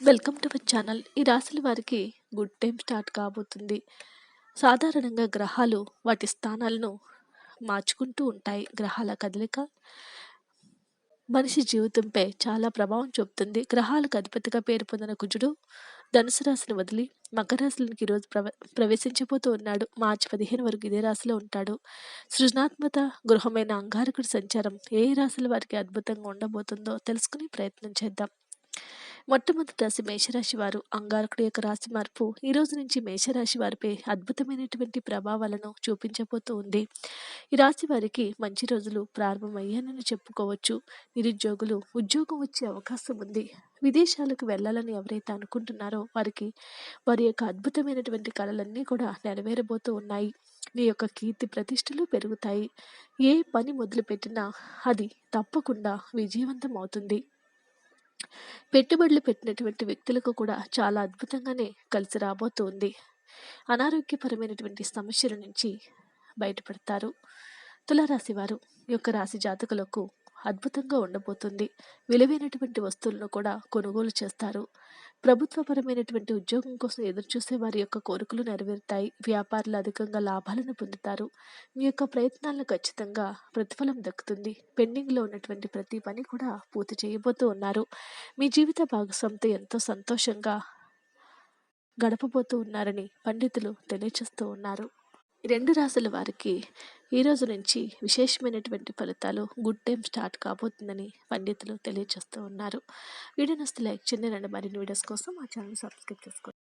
Welcome to my channel. ఈ రాశుల వారికి గుడ్ టైం స్టార్ట్ కాబోతుంది. సాధారణంగా గ్రహాలు వాటి స్థానాలను మార్చుకుంటూ ఉంటాయి. గ్రహాల కదలిక మనిషి జీవితంపై చాలా ప్రభావం చూపుతుంది. గ్రహాలకు అధిపతిగా పేరు పొందిన కుజుడు ధనుసు రాశిని వదిలి మకర రాశిలోకి ఈరోజు ప్రవ ప్రవేశించబోతూ ఉన్నాడు. మార్చి పదిహేను వరకు ఇదే రాశిలో ఉంటాడు. సృజనాత్మక గృహమైన అంగారకుడి సంచారం ఏ రాశుల వారికి అద్భుతంగా ఉండబోతుందో తెలుసుకునే ప్రయత్నం చేద్దాం. మొట్టమొదటి రాశి మేషరాశి వారు అంగారకుడి యొక్క రాశి మార్పు. ఈ రోజు నుంచి మేషరాశి వారిపై అద్భుతమైనటువంటి ప్రభావాలను చూపించబోతూ ఉంది. ఈ రాశి వారికి మంచి రోజులు ప్రారంభమయ్యానని చెప్పుకోవచ్చు. నిరుద్యోగులు ఉద్యోగం వచ్చే అవకాశం ఉంది. విదేశాలకు వెళ్ళాలని ఎవరైతే అనుకుంటున్నారో వారికి వారి యొక్క అద్భుతమైనటువంటి కళలన్నీ కూడా నెరవేరబోతూ ఉన్నాయి. మీ యొక్క కీర్తి ప్రతిష్టలు పెరుగుతాయి. ఏ పని మొదలుపెట్టినా అది తప్పకుండా విజయవంతం అవుతుంది. పెట్టుబడులు పెట్టినటువంటి వ్యక్తులకు కూడా చాలా అద్భుతంగానే కలిసి రాబోతుంది. అనారోగ్యపరమైనటువంటి సమస్యల నుంచి బయటపడతారు. తులారాశి వారు యొక్క రాశి జాతకులకు అద్భుతంగా ఉండబోతుంది. విలువైనటువంటి వస్తువులను కూడా కొనుగోలు చేస్తారు. ప్రభుత్వపరమైనటువంటి ఉద్యోగం కోసం ఎదురుచూసే వారి యొక్క కోరికలు నెరవేరుతాయి. వ్యాపారులు అధికంగా లాభాలను పొందుతారు. మీ యొక్క ప్రయత్నాలను ఖచ్చితంగా ప్రతిఫలం దక్కుతుంది. పెండింగ్లో ఉన్నటువంటి ప్రతి పని కూడా పూర్తి చేయబోతూ ఉన్నారు. మీ జీవిత భాగస్వామితో ఎంతో సంతోషంగా గడపబోతూ ఉన్నారని పండితులు తెలియచేస్తూ ఉన్నారు. రెండు రాసుల వారికి ఈ రోజు నుంచి విశేషమైనటువంటి ఫలితాలు గుడ్ టైం స్టార్ట్ కాబోతుందని పండితులు తెలియజేస్తూ ఉన్నారు. వీడియో నస్తే లైక్ చేయండి. రెండు. మరిన్ని వీడియోస్ కోసం మా ఛానల్ సబ్స్క్రైబ్ చేసుకోండి.